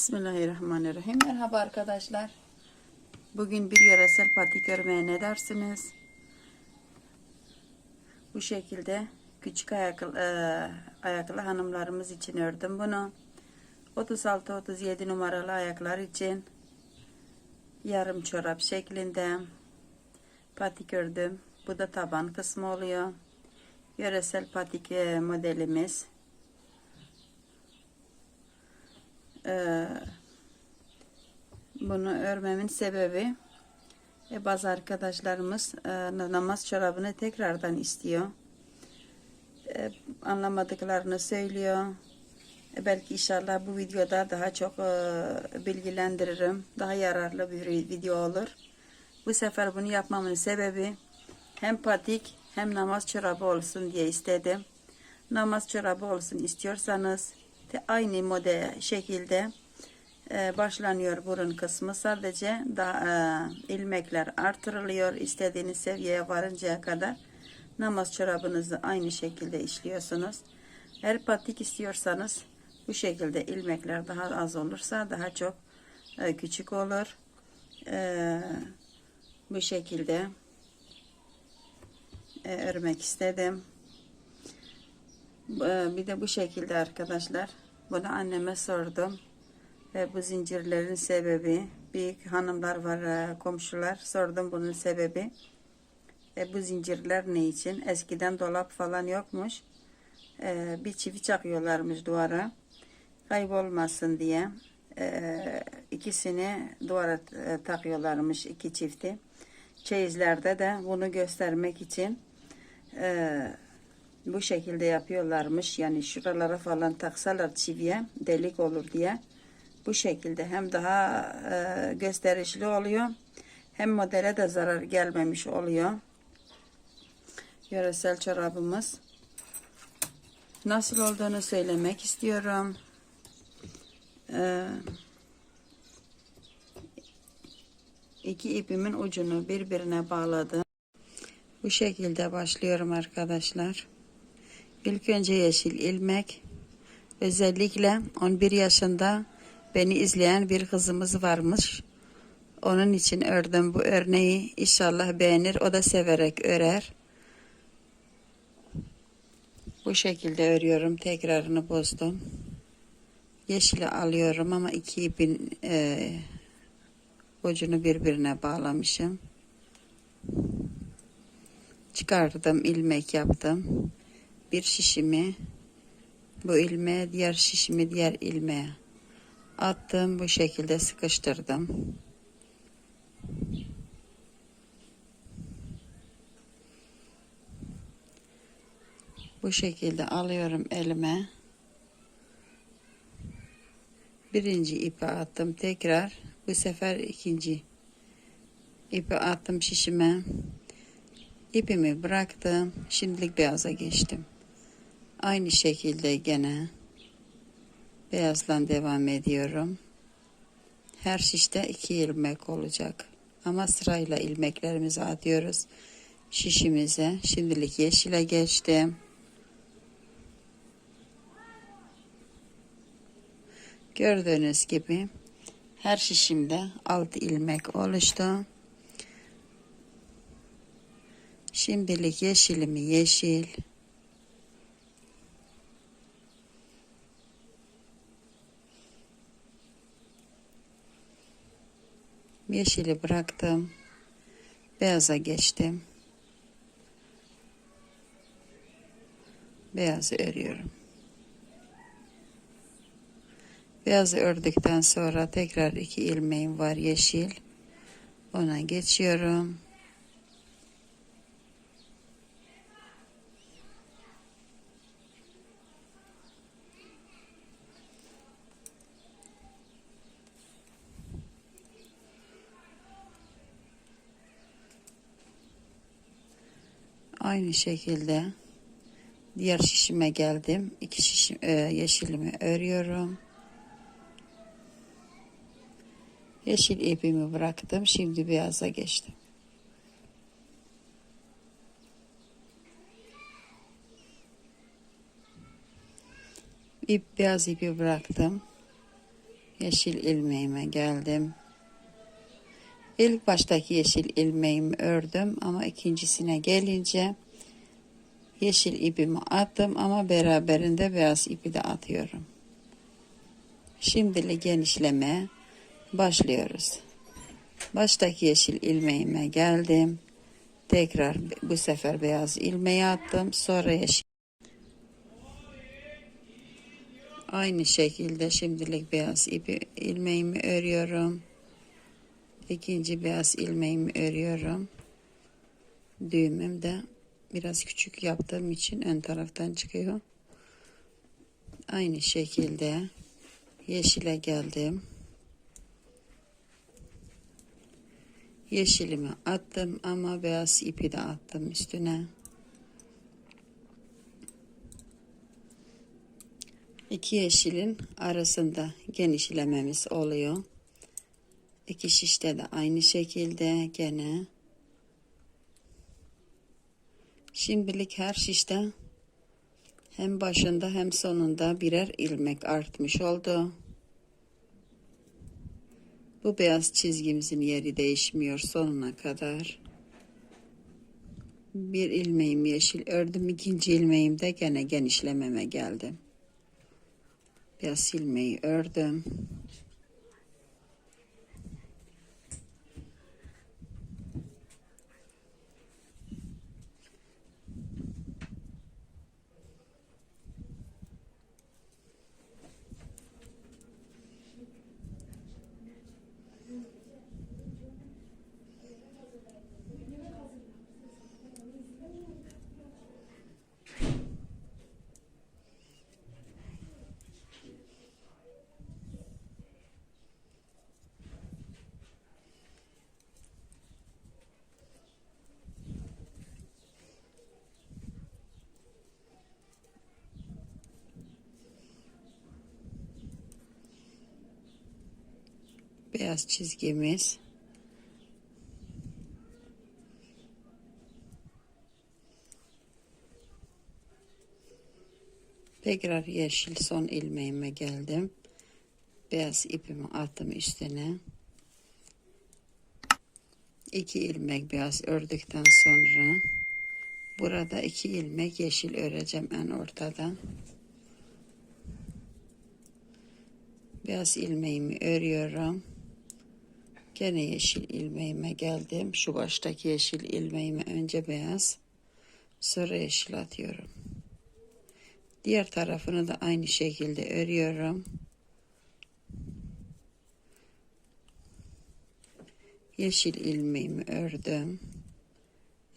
Bismillahirrahmanirrahim. Merhaba arkadaşlar. Bugün bir yöresel patik örmeye ne dersiniz? Bu şekilde küçük ayaklı, e, ayaklı hanımlarımız için ördüm bunu. 36-37 numaralı ayaklar için yarım çorap şeklinde patik ördüm. Bu da taban kısmı oluyor. Yöresel patik e, modelimiz. Ee, bunu örmemin sebebi e, bazı arkadaşlarımız e, namaz çorabını tekrardan istiyor. E, anlamadıklarını söylüyor. E, belki inşallah bu videoda daha çok e, bilgilendiririm. Daha yararlı bir video olur. Bu sefer bunu yapmamın sebebi hem patik hem namaz çorabı olsun diye istedim. Namaz çorabı olsun istiyorsanız aynı model şekilde e, başlanıyor burun kısmı. Sadece da e, ilmekler artırılıyor istediğiniz seviyeye varıncaya kadar. Namaz çorabınızı aynı şekilde işliyorsunuz. Eğer patik istiyorsanız bu şekilde ilmekler daha az olursa daha çok e, küçük olur. Bu şekilde örmek istedim. E, Bir de bu şekilde arkadaşlar. Bunu anneme sordum. Ve bu zincirlerin sebebi büyük hanımlar var e, komşular sordum bunun sebebi. E, bu zincirler ne için? Eskiden dolap falan yokmuş. E, bir çivi çakıyorlarmış duvara. Kaybolmasın diye. E, ikisini duvara e, takıyorlarmış iki çifti. Çeyizlerde de bunu göstermek için e, bu şekilde yapıyorlarmış. Yani şuralara falan taksalar çiviye delik olur diye. Bu şekilde hem daha e, gösterişli oluyor hem modele de zarar gelmemiş oluyor. Yöresel çorabımız. Nasıl olduğunu söylemek istiyorum. Ee, iki ipimin ucunu birbirine bağladım. Bu şekilde başlıyorum arkadaşlar. İlk önce yeşil ilmek. Özellikle 11 yaşında beni izleyen bir kızımız varmış. Onun için ördüm bu örneği. İnşallah beğenir. O da severek örer. Bu şekilde örüyorum. Tekrarını bozdum. Yeşili alıyorum ama iki ipin e, ucunu birbirine bağlamışım. Çıkardım, ilmek yaptım bir şişimi bu ilmeğe diğer şişimi diğer ilmeğe attım bu şekilde sıkıştırdım. Bu şekilde alıyorum elime. Birinci ipi attım tekrar. Bu sefer ikinci ipi attım şişime. İpimi bıraktım. Şimdilik beyaza geçtim Aynı şekilde gene beyazla devam ediyorum. Her şişte iki ilmek olacak. Ama sırayla ilmeklerimizi atıyoruz şişimize. Şimdilik yeşile geçtim. Gördüğünüz gibi her şişimde altı ilmek oluştu. Şimdilik yeşilimi yeşil, Yeşili bıraktım. Beyaza geçtim. Beyazı örüyorum. Beyazı ördükten sonra tekrar iki ilmeğim var yeşil. Ona geçiyorum. Aynı şekilde diğer şişime geldim. İki şişim e, yeşilimi örüyorum. Yeşil ipimi bıraktım. Şimdi beyaza geçtim. İp beyaz ipi bıraktım. Yeşil ilmeğime geldim. İlk baştaki yeşil ilmeğimi ördüm ama ikincisine gelince yeşil ipimi attım ama beraberinde beyaz ipi de atıyorum. Şimdilik genişleme başlıyoruz. Baştaki yeşil ilmeğime geldim. Tekrar bu sefer beyaz ilmeği attım. Sonra yeşil. Aynı şekilde şimdilik beyaz ipi ilmeğimi örüyorum. İkinci beyaz ilmeğimi örüyorum. Düğümüm de biraz küçük yaptığım için ön taraftan çıkıyor. Aynı şekilde yeşile geldim. Yeşilimi attım ama beyaz ipi de attım üstüne. İki yeşilin arasında genişlememiz oluyor. İki şişte de aynı şekilde gene. Şimdilik her şişte hem başında hem sonunda birer ilmek artmış oldu. Bu beyaz çizgimizin yeri değişmiyor sonuna kadar. Bir ilmeğim yeşil ördüm. ikinci ilmeğim de gene genişlememe geldi. Beyaz ilmeği ördüm. Beyaz çizgimiz. Tekrar yeşil son ilmeğime geldim. Beyaz ipimi attım üstüne. İki ilmek beyaz ördükten sonra burada iki ilmek yeşil öreceğim en ortadan. Beyaz ilmeğimi örüyorum. Gene yeşil ilmeğime geldim. Şu baştaki yeşil ilmeğime önce beyaz, sonra yeşil atıyorum. Diğer tarafını da aynı şekilde örüyorum. Yeşil ilmeğimi ördüm.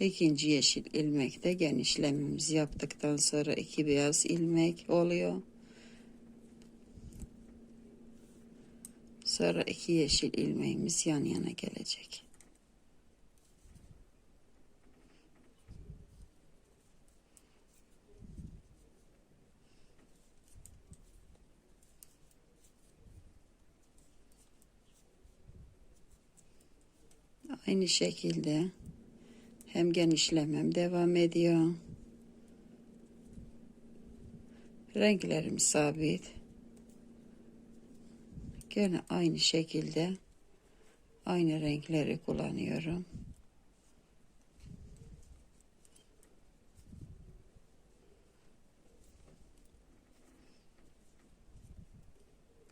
İkinci yeşil ilmekte genişlememizi yaptıktan sonra iki beyaz ilmek oluyor. Sonra iki yeşil ilmeğimiz yan yana gelecek. Aynı şekilde hem genişlemem devam ediyor. Renklerim sabit. Gene aynı şekilde aynı renkleri kullanıyorum.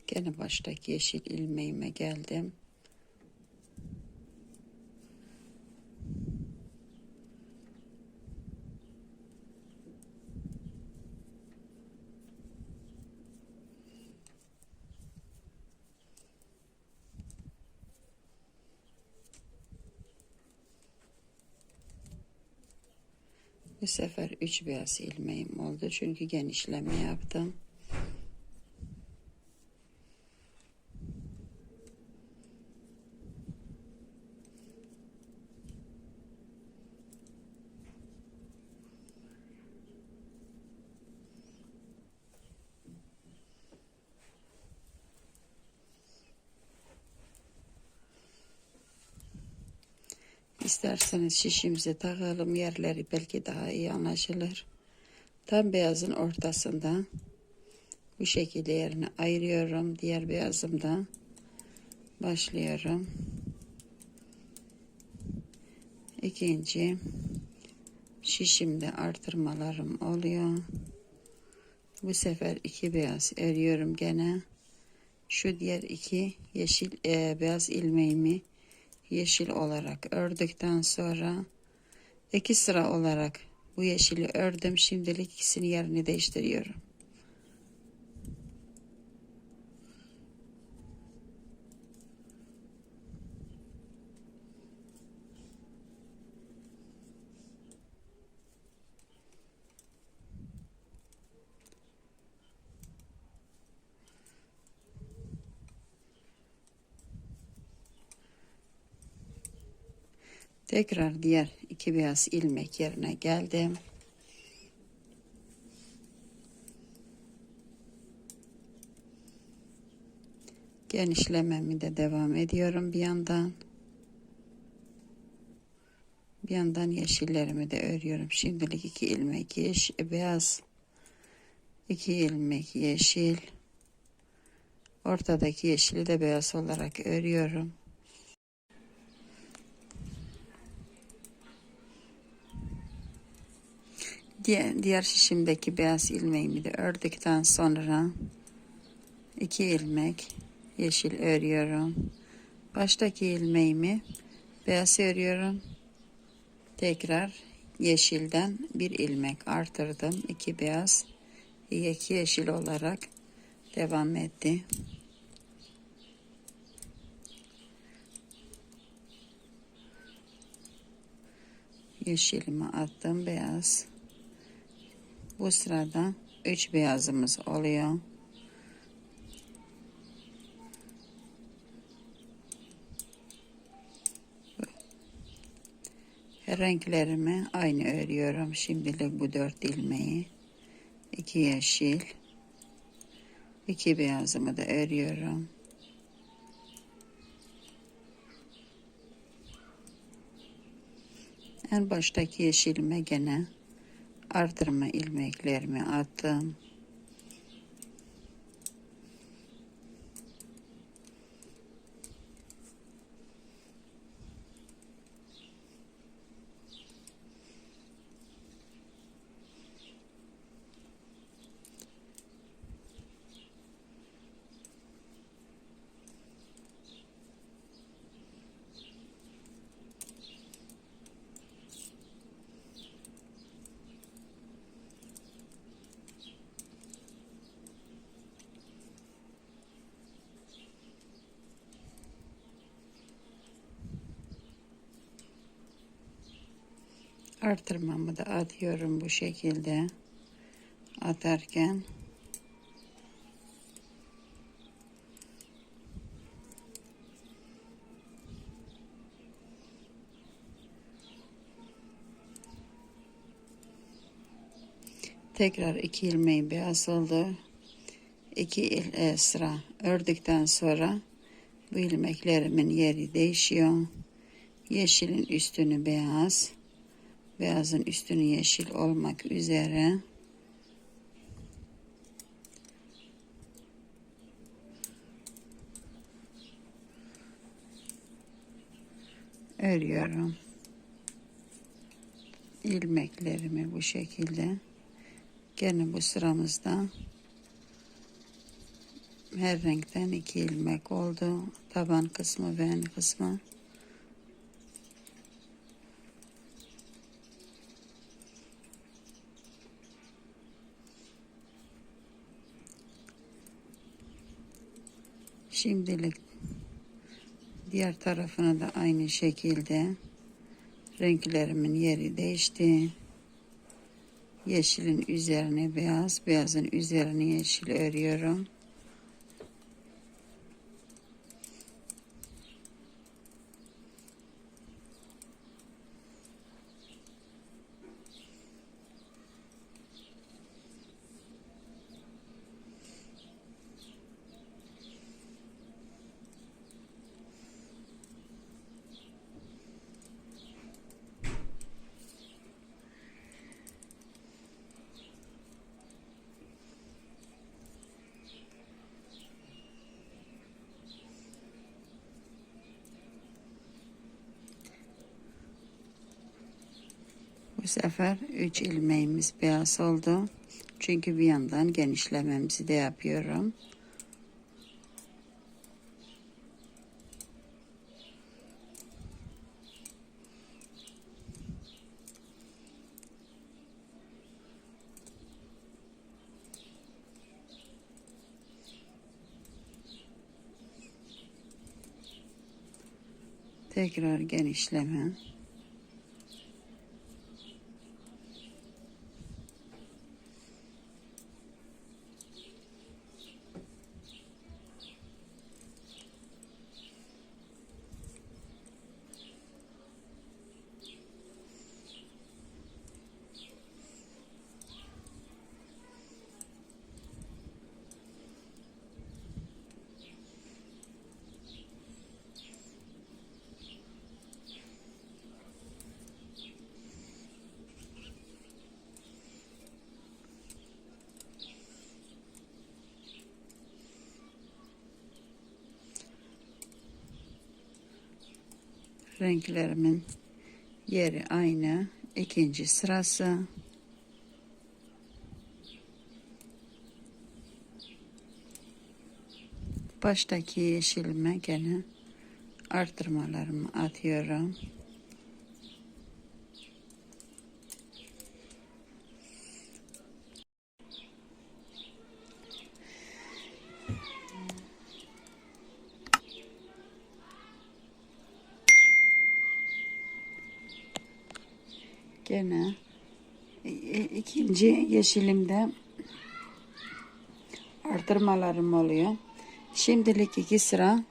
Gene baştaki yeşil ilmeğime geldim. Bu sefer üç beyaz ilmeğim oldu. Çünkü genişleme yaptım. İsterseniz şişimize takalım yerleri belki daha iyi anlaşılır. Tam beyazın ortasında Bu şekilde yerine ayırıyorum. Diğer beyazımda başlıyorum. İkinci şişimde artırmalarım oluyor. Bu sefer iki beyaz örüyorum gene. Şu diğer iki yeşil e, beyaz ilmeğimi yeşil olarak ördükten sonra iki sıra olarak bu yeşili ördüm. Şimdilik ikisini yerini değiştiriyorum. Tekrar diğer iki beyaz ilmek yerine geldim. Genişlememi de devam ediyorum bir yandan. Bir yandan yeşillerimi de örüyorum. Şimdilik iki ilmek yeş beyaz, iki ilmek yeşil. Ortadaki yeşili de beyaz olarak örüyorum. Diğer, şişimdeki beyaz ilmeğimi de ördükten sonra iki ilmek yeşil örüyorum. Baştaki ilmeğimi beyaz örüyorum. Tekrar yeşilden bir ilmek artırdım. iki beyaz, iki yeşil olarak devam etti. Yeşilimi attım beyaz. Bu sırada 3 beyazımız oluyor. Renklerimi aynı örüyorum. Şimdilik bu dört ilmeği. iki yeşil. iki beyazımı da örüyorum. En baştaki yeşilime gene artırma ilmeklerimi attım. Artırmamı da atıyorum bu şekilde. Atarken tekrar iki ilmeği beyaz oldu. İki il, e, sıra ördükten sonra bu ilmeklerimin yeri değişiyor. Yeşilin üstünü beyaz, beyazın üstünü yeşil olmak üzere örüyorum. ilmeklerimi bu şekilde gene bu sıramızda her renkten iki ilmek oldu. Taban kısmı ve en kısmı. Şimdilik diğer tarafına da aynı şekilde renklerimin yeri değişti. Yeşilin üzerine beyaz, beyazın üzerine yeşil örüyorum. Sefer 3 ilmeğimiz beyaz oldu. Çünkü bir yandan genişlememizi de yapıyorum. Tekrar genişleme. Renklerimin yeri aynı. İkinci sırası. Baştaki yeşilime gene artırmalarımı atıyorum. Gene ikinci yeşilimde artırmalarım oluyor. Şimdilik iki sıra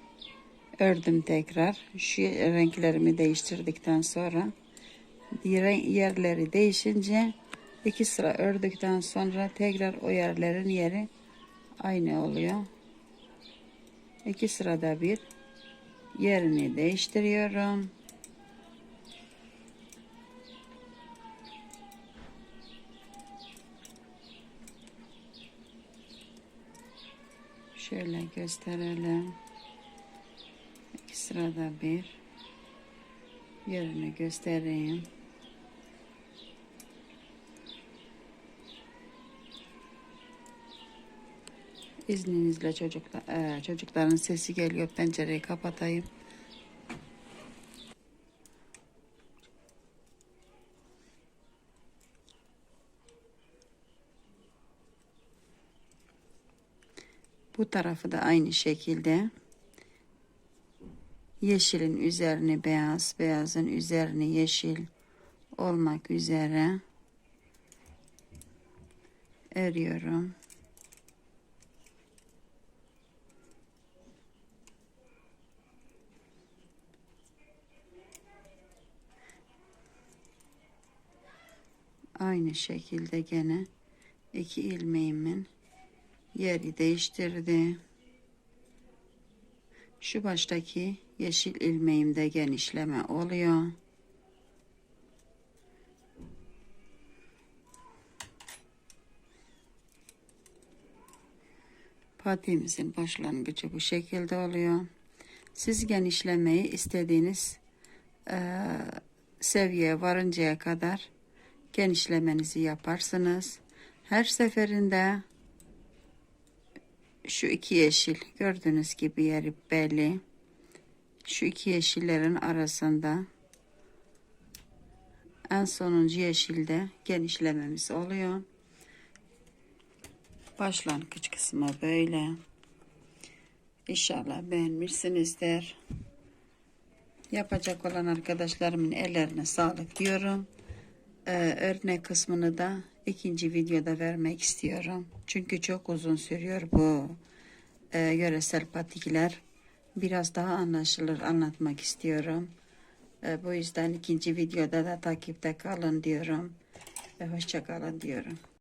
ördüm tekrar. Şu renklerimi değiştirdikten sonra yerleri değişince iki sıra ördükten sonra tekrar o yerlerin yeri aynı oluyor. İki sırada bir yerini değiştiriyorum. Şöyle gösterelim. İki sırada bir yerini göstereyim. İzninizle çocuklar, eee, çocukların sesi geliyor. Pencereyi kapatayım. Bu tarafı da aynı şekilde yeşilin üzerine beyaz, beyazın üzerine yeşil olmak üzere örüyorum. Aynı şekilde gene iki ilmeğimin yeri değiştirdi. Şu baştaki yeşil ilmeğimde genişleme oluyor. Patiğimizin başlangıcı bu şekilde oluyor. Siz genişlemeyi istediğiniz eee seviyeye varıncaya kadar genişlemenizi yaparsınız. Her seferinde şu iki yeşil gördüğünüz gibi yeri belli. Şu iki yeşillerin arasında en sonuncu yeşilde genişlememiz oluyor. Başlangıç kısmı böyle. İnşallah beğenmişsinizdir. Yapacak olan arkadaşlarımın ellerine sağlık diyorum. Ee, örnek kısmını da ikinci videoda vermek istiyorum. Çünkü çok uzun sürüyor bu e, yöresel patikler. Biraz daha anlaşılır anlatmak istiyorum. E, bu yüzden ikinci videoda da takipte kalın diyorum. Ve hoşça kalın diyorum.